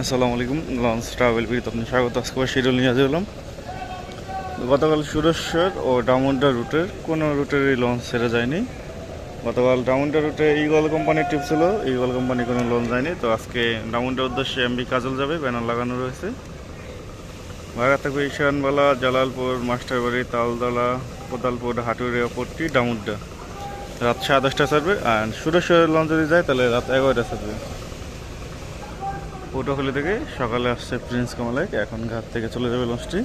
আসসালামু আলাইকুম launch travel বিড়িতে আপনি স্বাগত। আজকে শিডিউল নিয়ে এলাম গতকাল সুরেশ্বর ও ডামুন্ডা রুটের কোনো রুটেরই লঞ্চ ছেড়ে যায়নি। গতকাল ডামুন্ডা রুটে ইগল কোম্পানির ট্রিপ ছিল ইগল কোম্পানি কোনো লঞ্চ যায়নি। তো আজকে ডামুন্ডার উদ্দেশ্যে এমবি কাজল যাবে ব্যানার লাগানো রয়েছে। ভাড়া থাকবে ঈশানবালা, জালালপুর, মাস্টারবাড়ি তালতলা কোদালপুর, হাটুরিয়া পট্টি ডামুন্ডা। রাত সাড়ে দশটা ছাড়বে আর সুরেশ্বরের লঞ্চ যদি যায়, তাহলে রাত এগারোটা ছাড়বে। পটুয়াখালী থেকে সকালে আসছে প্রিন্স কমলাইক এখন ঘাট থেকে চলে যাবে লঞ্চটি।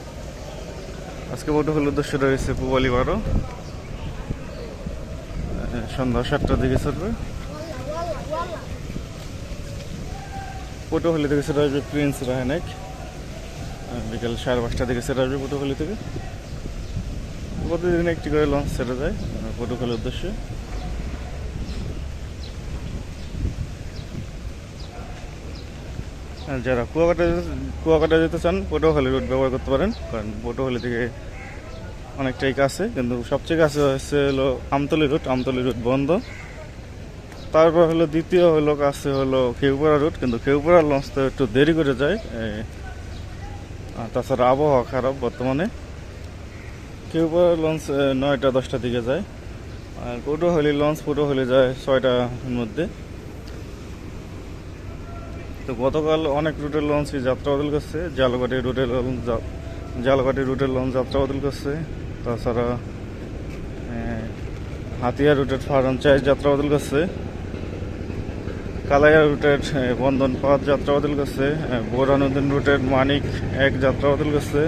আজকে পটুয়াখালীর উদ্দেশ্য রয়েছে পুবালি বারো। আহ, সন্ধ্যা সাতটার দিকে ছাড়বে পটুয়াখালী থেকে সেটা আসবে প্রিন্স আহ, বিকেল সাড়ে পাঁচটার দিকে সেটা আসবে পটুয়াখালী থেকে। প্রতিদিন একটি করে লঞ্চ ছেড়ে যায় পটুয়াখালীর উদ্দেশ্যে। যারা কুয়াকাটা কুয়াকাটা যেতে চান পটুয়াখালী রুট ব্যবহার করতে পারেন। কারণ পটুয়াখালী থেকে অনেকটাই কাছে। কিন্তু সবচেয়ে কাছে হচ্ছে হলো আমতলি রুট আমতলি রুট বন্ধ। তারপর হলো দ্বিতীয় হলো কাছে হলো খেউপাড়া রুট কিন্তু খেউপাড়ার লঞ্চ তো একটু দেরি করে যায়। আর তাছাড়া আবহাওয়া খারাপ বর্তমানে। খেউপাড়ার লঞ্চ নয়টা, দশটার দিকে যায়। আর পটুয়াখালী লঞ্চ পটুয়াখালী যায় ছয়টার মধ্যে। তো গতকাল অনেক রুটের লঞ্চই যাত্রা বদল করছে। জালকাটি রুটের জালকাটি রুটের লঞ্চ যাত্রা বদল করছে। তাছাড়া হাতিয়া রুটের ফার্ম চাই যাত্রা বদল করছে। কালাইয়া রুটের বন্ধন যাত্রা বদল করছে। আহ, বোরানুদ্দিন রুটের মানিক এক যাত্রা বদল করছে।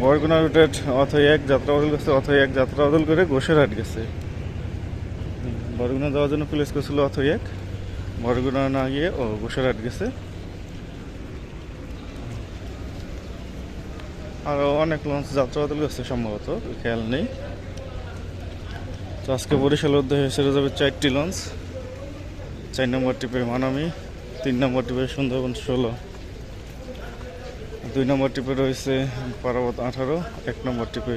বরগুনা রুটের অথই এক যাত্রা বদল করছে অথই এক যাত্রা বদল করে গোসেরহাট গেছে। বরগুনা যাওয়ার জন্য প্লেস করছিল অথই এক। বরগুনা না গিয়ে ও গোসারহাট গেছে। আরও অনেক লঞ্চ যাত্রা বদল গেছে সম্ভবত খেয়াল নেই। তো আজকে বরিশালের উদ্দেশ্যে ছেড়ে যাবে চারটি লঞ্চ। চার নম্বর টিপে মানামি, তিন নম্বর টিপে সুন্দরবন ষোলো। দুই নম্বর টিপে রয়েছে পারাবত আঠারো, এক নম্বর টিপে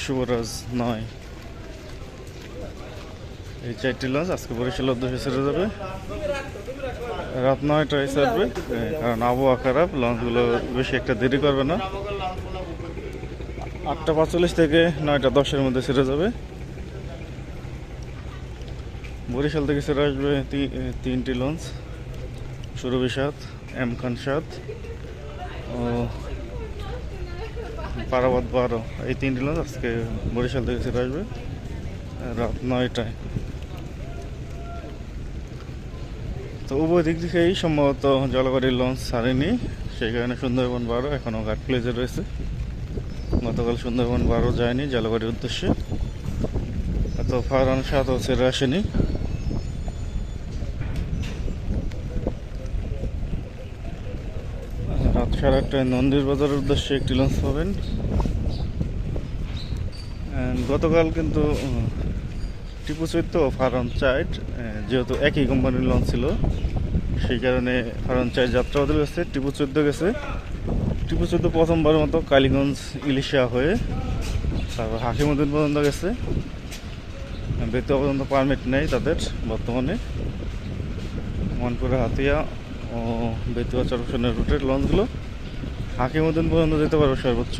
শুভরাজ নয়। এই চারটি লঞ্চ আজকে বরিশালের উদ্দেশ্যে ছেড়ে যাবে। রাত নয়টায় ছাড়বে কারণ আবহাওয়া খারাপ, লঞ্চগুলো বেশি একটা দেরি করবে না। আটটা পাঁচচল্লিশ থেকে নয়টা দশের মধ্যে ছেড়ে যাবে। বরিশাল থেকে ছেড়ে আসবে তিনটি লঞ্চ সুরভি সাত এম খান সাত ও পারাবাদ বারো। এই তিনটি লঞ্চ আজকে বরিশাল থেকে ছেড়ে আসবে, রাত নয়টায়। তো উভয় দিক থেকেই সম্ভবত জলগাড়ির লঞ্চ ছাড়েনি। সেই কারণে সুন্দরবন বারো এখনও ঘাট প্লেজে রয়েছে। গতকাল সুন্দরবন বারো যায়নি জলগাড়ির উদ্দেশ্যে। এত ফারান সাতও ছেড়ে আসেনি। রাত সাড়ে আটটায় নন্দীর বাজারের উদ্দেশ্যে একটি লঞ্চ পাবেন। গতকাল কিন্তু টিপু চৈত্য ফারন চাইট যেহেতু একই কোম্পানির লঞ্চ ছিল, সেই কারণে ফারন চাইট যাত্রা বদল গেছে, টিপু চৈদ্দ গেছে। টিপু চৈদ্দ প্রথমবার মতো কালীগঞ্জ, ইলিশিয়া হয়ে তারপর হাকিমুদ্দিন পর্যন্ত গেছে। বেতুয়া পর্যন্ত পারমিট নেই তাদের বর্তমানে। মনপুরা, হাতিয়া ও বেতুয়া চরপশনের রুটের লঞ্চগুলো হাকিমুদ্দিন পর্যন্ত যেতে পারবে সর্বোচ্চ।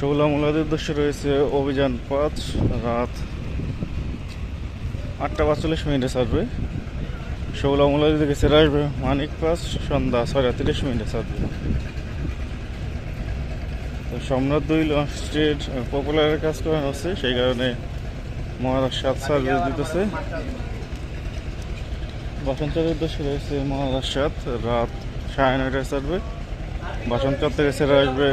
ষোলা মোলাদের উদ্দেশ্যে রয়েছে অভিযান পাঁচ, রাত আটটা পাঁচচল্লিশ মিনিটে ছাড়বে। ষোলা মোলাদি থেকে ছেড়ে আসবে মানিক পাঁচ, সন্ধ্যা ছয়টা তিরিশ মিনিটে ছাড়বে। তো সম্রাট দুই লঞ্চটির পপুলারের কাজ করা হচ্ছে সেই কারণে মহারাজ সাত সার্ভিস দিতেছে। বসন্তের উদ্দেশ্যে রয়েছে মহারাজ সাত রাত সাড়ে নয়টায় ছাড়বে। বসন্তকার থেকে ছেড়ে আসবে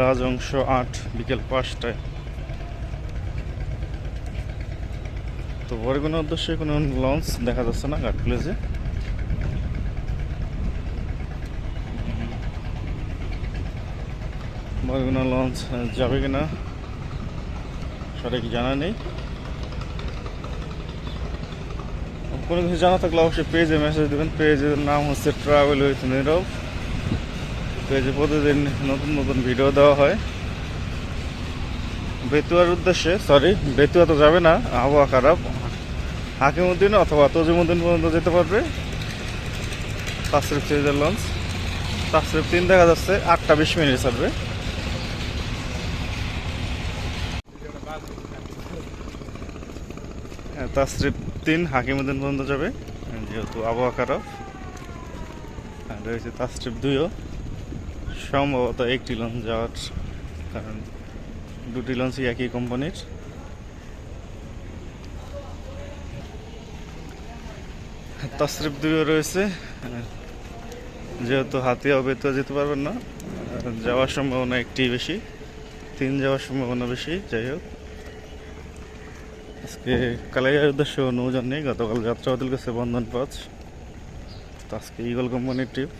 রাজংশ আট, বিকেল পাঁচটায়। তো বরগুনার উদ্দেশ্যে কোনো লঞ্চ দেখা যাচ্ছে না, ঘাট প্লেসে বরগুনা লঞ্চ যাবে কিনা, সঠিক জানা নেই। কোনো কিছু জানা থাকলে অবশ্যই পেজে মেসেজ দেবেন, পেজের নাম হচ্ছে ট্রাভেল উইথ নীরব পেজে প্রতিদিন নতুন নতুন ভিডিও দেওয়া হয়। বেতুয়ার উদ্দেশ্যে সরি বেতুয়া তো যাবে না আবহাওয়া খারাপ। হাকিমুদ্দিন অথবা তজিমুদ্দিন পর্যন্ত যেতে পারবে। তাসরিফ সিরিজের লঞ্চ তাসরিফ তিন দেখা যাচ্ছে আটটা বিশ মিনিট ছাড়বে। হ্যাঁ, তাসরিফ তিন হাকিমুদ্দিন পর্যন্ত যাবে। যেহেতু আবহাওয়া খারাপ। আর রয়েছে তাসরিফ দুইও। সম্ভবত একটি লঞ্চ যাওয়ার কারণ দুটি লঞ্চই একই কোম্পানির তসরিফ দুইও রয়েছে। যেহেতু হাতিয়া বেতুয়া যেতে পারবেন না, যাওয়ার সম্ভাবনা একটি বেশি, তিন যাওয়ার সম্ভাবনা বেশি, যাই হোক। আজকে কালাইয়ার উদ্দেশ্য নৌযান নেই গতকাল যাত্রা বাতিল গেছে বন্ধন তো আজকে ইগল কোম্পানির ট্রিপ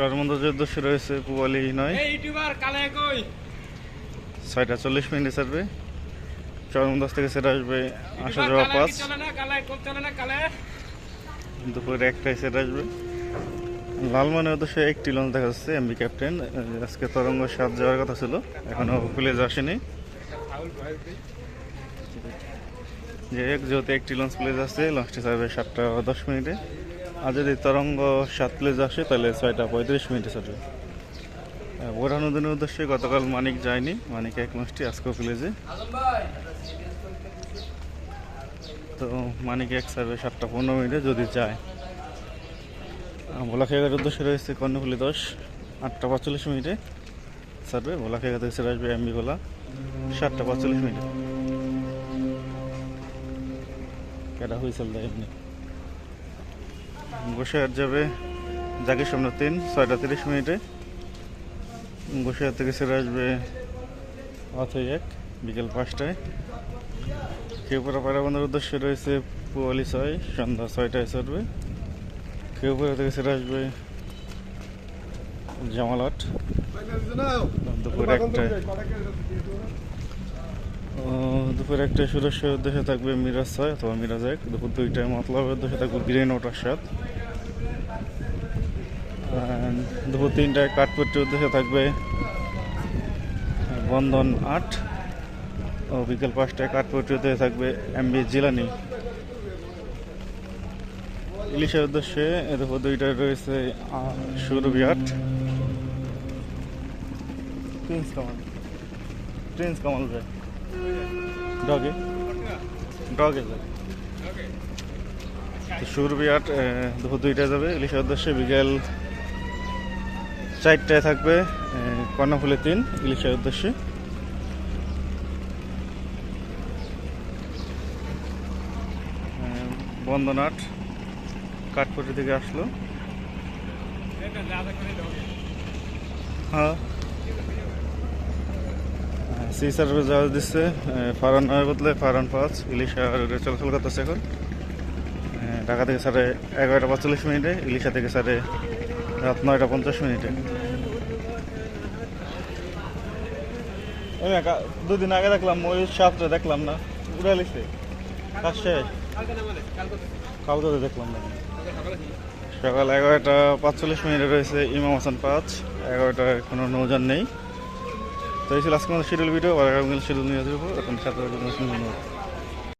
চরমন্দাজের উদ্দেশ্য রয়েছে পুয়ালি নয়। ছয়টা চল্লিশ মিনিটে ছাড়বে। চরমন্দাজ থেকে সেটা আসবে আসা যাওয়া পাঁচ। দুপুরে একটাই সেট আসবে। লালমানের উদ্দেশ্যে একটি লঞ্চ দেখা যাচ্ছে এমবি ক্যাপ্টেন আজকে তরঙ্গ সাত যাওয়ার কথা ছিল এখনও প্লেজ আসেনি। যে এক যেহেতু একটি লঞ্চ প্লেজ আছে লঞ্চটি ছাড়বে সাতটা দশ মিনিটে। আর যদি তরঙ্গ সাত প্লেজ আসে, তাহলে ছয়টা পঁয়ত্রিশ মিনিটে ছাড়বে বোরহানুদ্দিনের উদ্দেশ্যে গতকাল মানিক যায়নি। মানিক এক মাসটি আজকেও প্লেজে তো মানিক এক সার্ভে সাতটা পনেরো মিনিটে যদি যায়। ভোলা খেগার উদ্দেশ্যে রয়েছে কর্ণফুলি দশ, আটটা পাঁচচল্লিশ মিনিটে সার্ভে। ভোলা খেগা থেকে আসবে এমবি ভোলা সাতটা পাঁচচল্লিশ মিনিটে। কেটা হুইসেল দেয় এমনি? গোসাইয়ার যাবে জাকির সামনে তিন, ছয়টা তিরিশ মিনিটে। গোসাইয়ার থেকে সেরে আসবে অথই এক, বিকেল পাঁচটায়। খেপুরা পায়রাবন্ধার উদ্দেশ্যে রয়েছে পুয়ালি ছয়, সন্ধ্যা ছয়টায় চড়বে খেপুরা থেকে সেটা আসবে জামালাট। দুপুর একটায়। দুপুর একটায় সুরেশের উদ্দেশ্যে থাকবে মিরাজ ছয় অথবা মিরাজ এক। দুপুর দুইটায় মতলবের উদ্দেশ্যে থাকবে গ্রিন ওটার আর দুপুর তিনটায় কাঠপট্টির উদ্দেশ্যে থাকবে বন্ধন আট ও বিকেল পাঁচটায় কাঠপট্টিতে থাকবে এমবি জিলানি। ইলিশের উদ্দেশ্যে এরপর দুইটায় রয়েছে সুরভি আট। প্রিন্স কামাল প্রিন্স কামাল যায় ডগে ডগে যায় তো সুরভি আট দুপুর দুইটায় যাবে। ইলিশের উদ্দেশ্যে বিকেল চারটায় থাকবে কর্ণফুলি তিন, ইলিশের উদ্দেশ্যে। বন্দনাট কাঠপটি থেকে আসলো। হ্যাঁ। সি সার্ভিস যাওয়া দিচ্ছে ফারান নয় বদলে ফারান পাঁচ, ইলিশা চলাচল করতেছে এখন। ঢাকা থেকে সাড়ে এগারোটা পাঁচচল্লিশ মিনিটে, ইলিশা থেকে সাড়ে রাত নয়টা পঞ্চাশ মিনিটে। ওই না, কা- দুদিন আগে দেখলাম ময়ূর সাতটা দেখলাম না উড়ে লিখছে কাজ শেষ। কালকে দেখলাম না। সকালে এগারোটা পাঁচচল্লিশ মিনিটে রয়েছে ইমাম হাসান পাঁচ এগারোটা কোনো নৌযান নেই। তো এই ছিল আজকে আমাদের শিডিউল ভিডিও আর আগামীকাল শিডিউল নিয়ে আসব এখন সাথে ধন্যবাদ